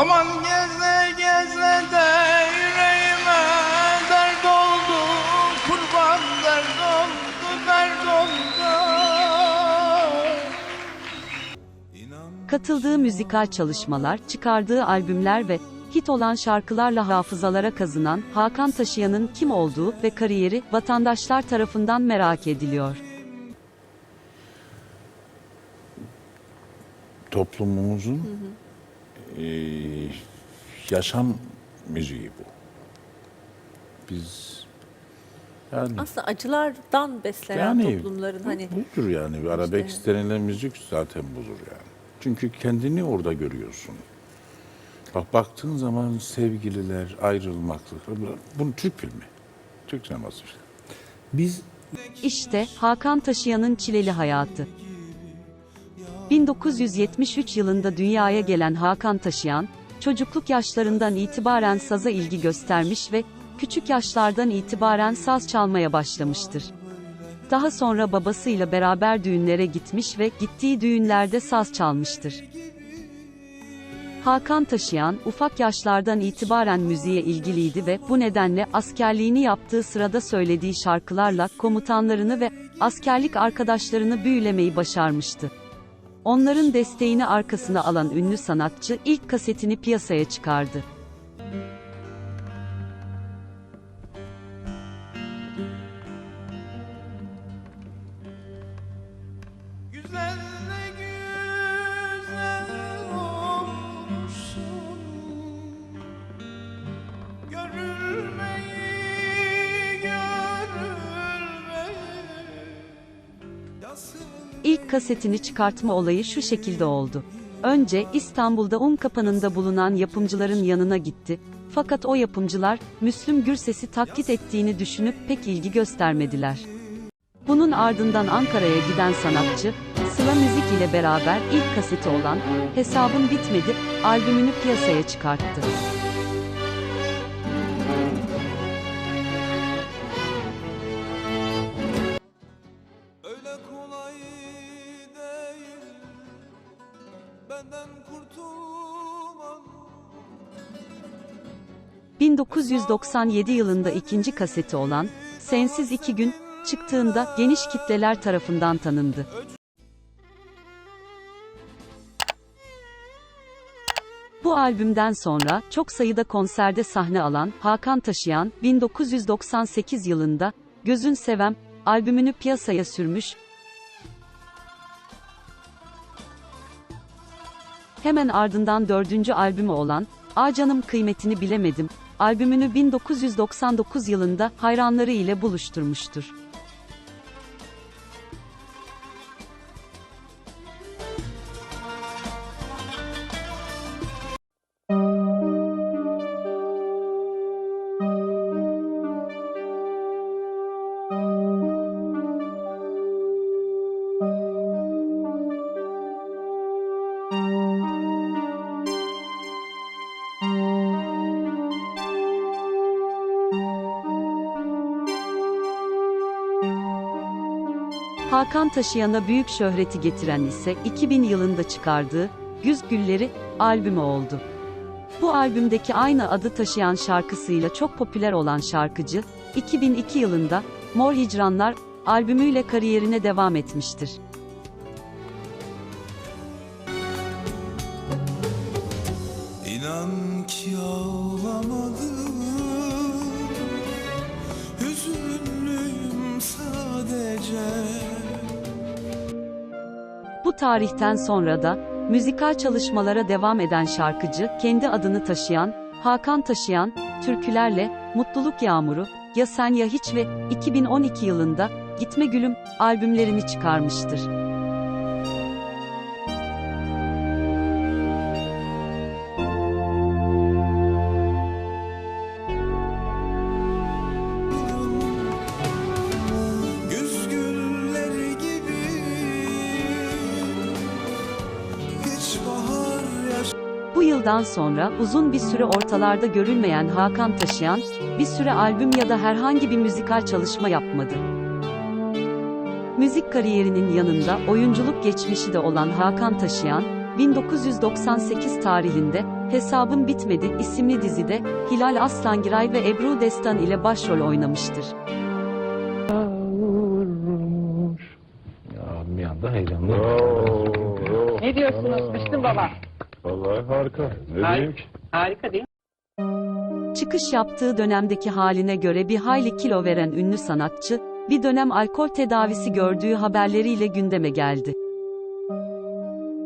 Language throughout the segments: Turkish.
Aman geze geze de yüreğime dert oldu Kurban dert oldu dert oldu Katıldığı müzikal çalışmalar, çıkardığı albümler ve hit olan şarkılarla hafızalara kazınan Hakan Taşıyan'ın kim olduğu ve kariyeri vatandaşlar tarafından merak ediliyor. toplumumuzun eee, yaşam müziği bu. Biz yani Aslında acılardan beslenen yani toplumların hani budur yani arabesk denilen müzik zaten budur yani. Çünkü kendini orada görüyorsun. Bak baktığın zaman sevgililer, ayrılmaklık. Bu Türk filmi. Türk sineması işte. Biz İşte Hakan Taşıyan'ın çileli hayatı. 1973 yılında dünyaya gelen Hakan Taşıyan, çocukluk yaşlarından itibaren saza ilgi göstermiş ve küçük yaşlardan itibaren saz çalmaya başlamıştır. Daha sonra babasıyla beraber düğünlere gitmiş ve gittiği düğünlerde saz çalmıştır. Hakan Taşıyan, ufak yaşlardan itibaren müziğe ilgiliydi ve bu nedenle askerliğini yaptığı sırada söylediği şarkılarla komutanlarını ve askerlik arkadaşlarını büyülemeyi başarmıştı. Onların desteğini arkasına alan ünlü sanatçı ilk kasetini piyasaya çıkardı. Güzel İlk kasetini çıkartma olayı şu şekilde oldu. Önce İstanbul'da Unkapanı'nda bulunan yapımcıların yanına gitti. Fakat o yapımcılar, Müslüm Gürses'i taklit ettiğini düşünüp pek ilgi göstermediler. Bunun ardından Ankara'ya giden sanatçı, Sıla Müzik ile beraber ilk kaseti olan Hesabın Bitmedi albümünü piyasaya çıkarttı. Öyle kolay değil Benden kurtulman 1997 yılında ikinci kaseti olan Sensiz İki Gün çıktığında geniş kitleler tarafından tanındı. Bu albümden sonra çok sayıda konserde sahne alan Hakan Taşıyan 1998 yılında Gözün Sevem albümünü piyasaya sürmüş. Hemen ardından dördüncü albümü olan A Canım Kıymetini Bilemedim albümünü 1999 yılında hayranları ile buluşturmuştur. Hakan Taşıyan'a büyük şöhreti getiren ise 2000 yılında çıkardığı Güz Gülleri albümü oldu. Bu albümdeki aynı adı taşıyan şarkısıyla çok popüler olan şarkıcı, 2002 yılında Mor Hicranlar albümüyle kariyerine devam etmiştir. Tarihten sonra da müzikal çalışmalara devam eden şarkıcı, kendi adını taşıyan Hakan Taşıyan, türkülerle Mutluluk Yağmuru, Ya Sen Ya Hiç ve 2012 yılında Gitme Gülüm albümlerini çıkarmıştır. Bu yıldan sonra uzun bir süre ortalarda görülmeyen Hakan Taşıyan, bir süre albüm ya da herhangi bir müzikal çalışma yapmadı. Müzik kariyerinin yanında oyunculuk geçmişi de olan Hakan Taşıyan, 1998 tarihinde Hesabım Bitmedi isimli dizide Hilal Aslangiray ve Ebru Destan ile başrol oynamıştır. Ya bir anda heyecanlı. Ne diyorsunuz Müslüm Baba? Vallahi harika. Ne Har- diyeyim ki? Harika değil mi? Çıkış yaptığı dönemdeki haline göre bir hayli kilo veren ünlü sanatçı, bir dönem alkol tedavisi gördüğü haberleriyle gündeme geldi.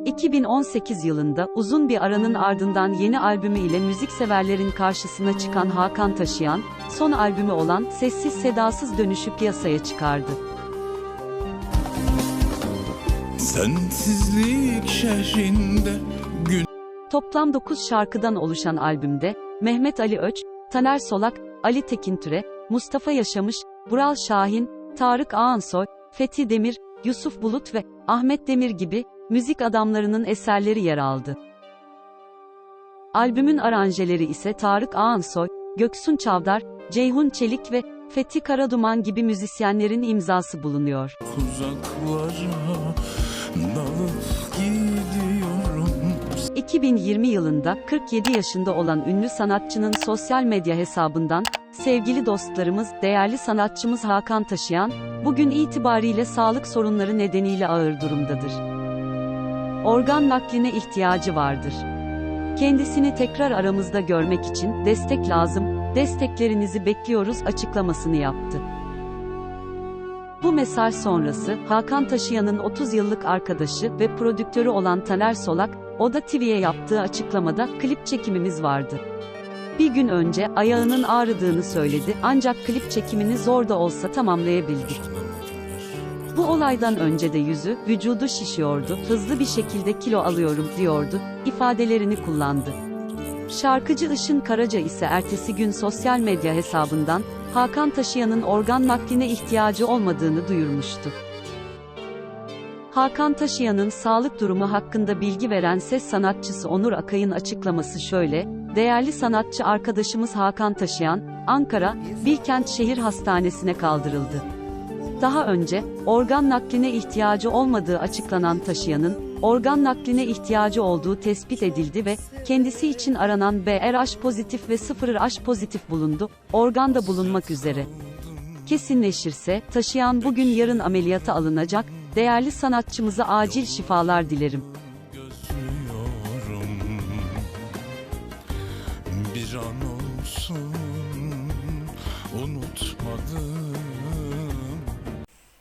2018 yılında uzun bir aranın ardından yeni albümü ile müzikseverlerin karşısına çıkan Hakan Taşıyan, son albümü olan Sessiz Sedasız Dönüşü piyasaya çıkardı. Sensizlik şehrinde Toplam 9 şarkıdan oluşan albümde, Mehmet Ali Öç, Taner Solak, Ali Tekintüre, Mustafa Yaşamış, Bural Şahin, Tarık Ağansoy, Fethi Demir, Yusuf Bulut ve Ahmet Demir gibi müzik adamlarının eserleri yer aldı. Albümün aranjeleri ise Tarık Ağansoy, Göksun Çavdar, Ceyhun Çelik ve Fethi Karaduman gibi müzisyenlerin imzası bulunuyor. uzaklara dalıp 2020 yılında 47 yaşında olan ünlü sanatçının sosyal medya hesabından, sevgili dostlarımız, değerli sanatçımız Hakan Taşıyan, bugün itibariyle sağlık sorunları nedeniyle ağır durumdadır. Organ nakline ihtiyacı vardır. Kendisini tekrar aramızda görmek için destek lazım, desteklerinizi bekliyoruz açıklamasını yaptı. Bu mesaj sonrası, Hakan Taşıyan'ın 30 yıllık arkadaşı ve prodüktörü olan Taner Solak, Oda TV'ye yaptığı açıklamada klip çekimimiz vardı. Bir gün önce ayağının ağrıdığını söyledi ancak klip çekimini zor da olsa tamamlayabildik. Bu olaydan önce de yüzü, vücudu şişiyordu, hızlı bir şekilde kilo alıyorum diyordu, ifadelerini kullandı. Şarkıcı Işın Karaca ise ertesi gün sosyal medya hesabından, Hakan Taşıyan'ın organ nakline ihtiyacı olmadığını duyurmuştu. Hakan Taşıyan'ın sağlık durumu hakkında bilgi veren ses sanatçısı Onur Akay'ın açıklaması şöyle, değerli sanatçı arkadaşımız Hakan Taşıyan, Ankara, Bilkent Şehir Hastanesi'ne kaldırıldı. Daha önce, organ nakline ihtiyacı olmadığı açıklanan Taşıyan'ın, organ nakline ihtiyacı olduğu tespit edildi ve, kendisi için aranan BRH pozitif ve 0RH pozitif bulundu, organ da bulunmak üzere. Kesinleşirse, taşıyan bugün yarın ameliyata alınacak, değerli sanatçımıza acil şifalar dilerim. Bir an olsun unutmadım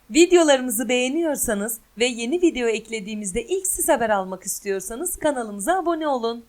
Videolarımızı beğeniyorsanız ve yeni video eklediğimizde ilk siz haber almak istiyorsanız kanalımıza abone olun.